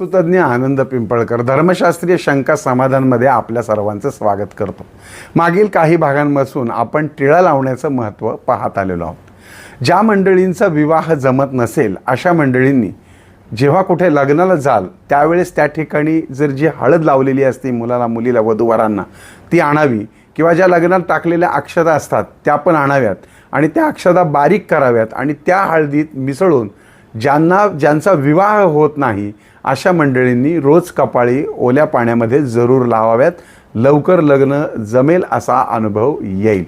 सुतज्ञ आनंद पिंपळकर. धर्मशास्त्रीय शंका समाधानमध्ये आपल्या सर्वांचं स्वागत करतो. मागील काही भागांपासून आपण टिळा लावण्याचं महत्त्व पाहत आलेलो आहोत. ज्या मंडळींचा विवाह जमत नसेल अशा मंडळींनी जेव्हा कुठे लग्नाला जाल त्यावेळेस त्या ठिकाणी जर जी हळद लावलेली असते मुलाला मुलीला वधूवरांना ती आणावी किंवा ज्या लग्नात टाकलेल्या अक्षदा असतात त्या पण आणाव्यात आणि त्या अक्षदा बारीक कराव्यात आणि त्या हळदीत मिसळून ज्यांना ज्यांचा विवाह होत नाही अशा मंडळींनी रोज कपाळी ओल्या पाण्यामध्ये जरूर लावाव्यात. लवकर लग्न जमेल असा अनुभव येईल.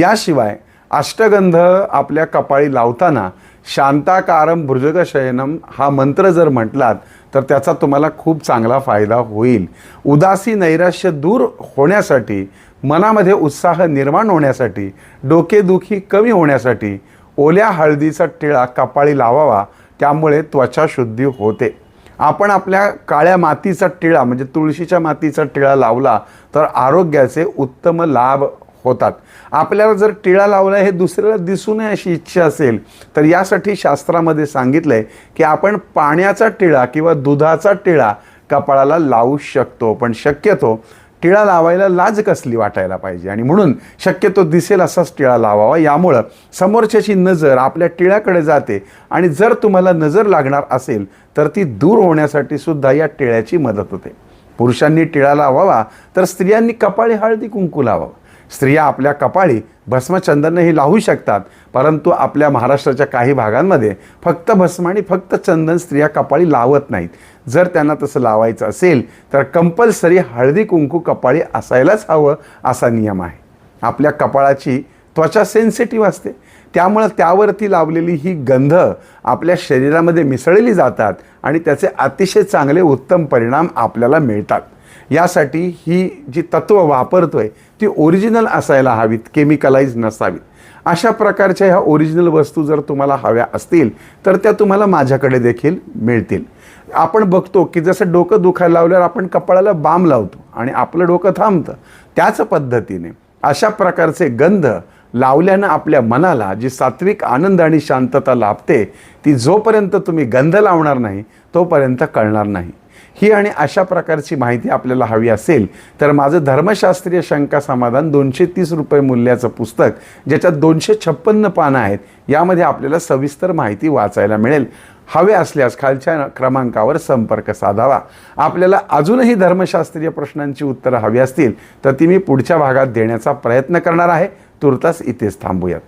याशिवाय अष्टगंध आपल्या कपाळी लावताना शांताकारम भुजगशयनम हा मंत्र जर म्हटलात तर त्याचा तुम्हाला खूप चांगला फायदा होईल. उदासी नैराश्य दूर होण्यासाठी मनामध्ये उत्साह निर्माण होण्यासाठी डोकेदुखी कमी होण्यासाठी ओल्या हळदीचा टिळा कपाळी लावावा त्यामुळे त्वचा शुद्धी होते. आपण आपल्या काळ्या मातीचा टिळा म्हणजे तुळशीच्या मातीचा टिळा लावला तर आरोग्याचे उत्तम लाभ होतात. आपल्याला जर टिळा लावला हे दुसऱ्याला दिसू नये अशी इच्छा असेल तर यासाठी शास्त्रामध्ये सांगितलं आहे की आपण पाण्याचा टिळा किंवा दुधाचा टिळा कपाळाला लावू शकतो. पण शक्यतो टिळा लावायला लाज कसली वाटायला पाहिजे? आणि म्हणून शक्यतो दिसेल असाच टिळा लावावा. यामुळं समोरच्याची नजर आपल्या टिळ्याकडे जाते. आणि जर तुम्हाला नजर लागणार असेल तर ती दूर होण्यासाठी सुद्धा या टिळ्याची मदत होते. पुरुषांनी टिळा लावावा तर स्त्रियांनी कपाळी हळदी कुंकू लावावं. स्त्रिया आपल्या कपाळी भस्मचंदनही लावू शकतात. परंतु आपल्या महाराष्ट्राच्या काही भागांमध्ये फक्त भस्म आणि फक्त चंदन स्त्रिया कपाळी लावत नाहीत. जर त्यांना तसं लावायचं असेल तर कंपल्सरी हळदी कुंकू कपाळी असायलाच हवं असा नियम आहे. आपल्या कपाळाची त्वचा सेन्सिटिव्ह असते. त्यामुळं त्यावरती लावलेली ही गंध आपल्या शरीरामध्ये मिसळली जातात आणि त्याचे अतिशय चांगले उत्तम परिणाम आपल्याला मिळतात. यासाठी ही जी तत्त्व आहे ती ओरिजिनल असायला हवीत केमिकलाइज नसावीत. अशा प्रकारच्या ह्या ओरिजिनल वस्तू जर तुम्हाला हव्या असतील तर त्या तुम्हाला माझ्याकडे देखील मिळतील. आपण बघतो की जसं डोकं दुखायला लावल्यावर आपण कपाळाला बाम लावतो आणि आपलं डोकं थांबतं त्याच पद्धतीने अशा प्रकारचे गंध लावल्यानं आपल्या मनाला जी सात्विक आनंद आणि शांतता लाभते ती जोपर्यंत तुम्ही गंध लावणार नाही तोपर्यंत कळणार नाही. ही आणि अशा प्रकारची माहिती आपल्याला हवी असेल तर माझं धर्मशास्त्रीय शंका समाधान दोनशे तीस रुपये मूल्याचं पुस्तक ज्याच्यात दोनशे छप्पन्न पानं आहेत यामध्ये आपल्याला सविस्तर माहिती वाचायला मिळेल. हवे असल्यास खालच्या क्रमांकावर संपर्क साधावा. आपल्याला अजूनही धर्मशास्त्रीय प्रश्नांची उत्तरं हवी असतील तर ती मी पुढच्या भागात देण्याचा प्रयत्न करणार आहे. तुर्तास इथेच थांबूयात.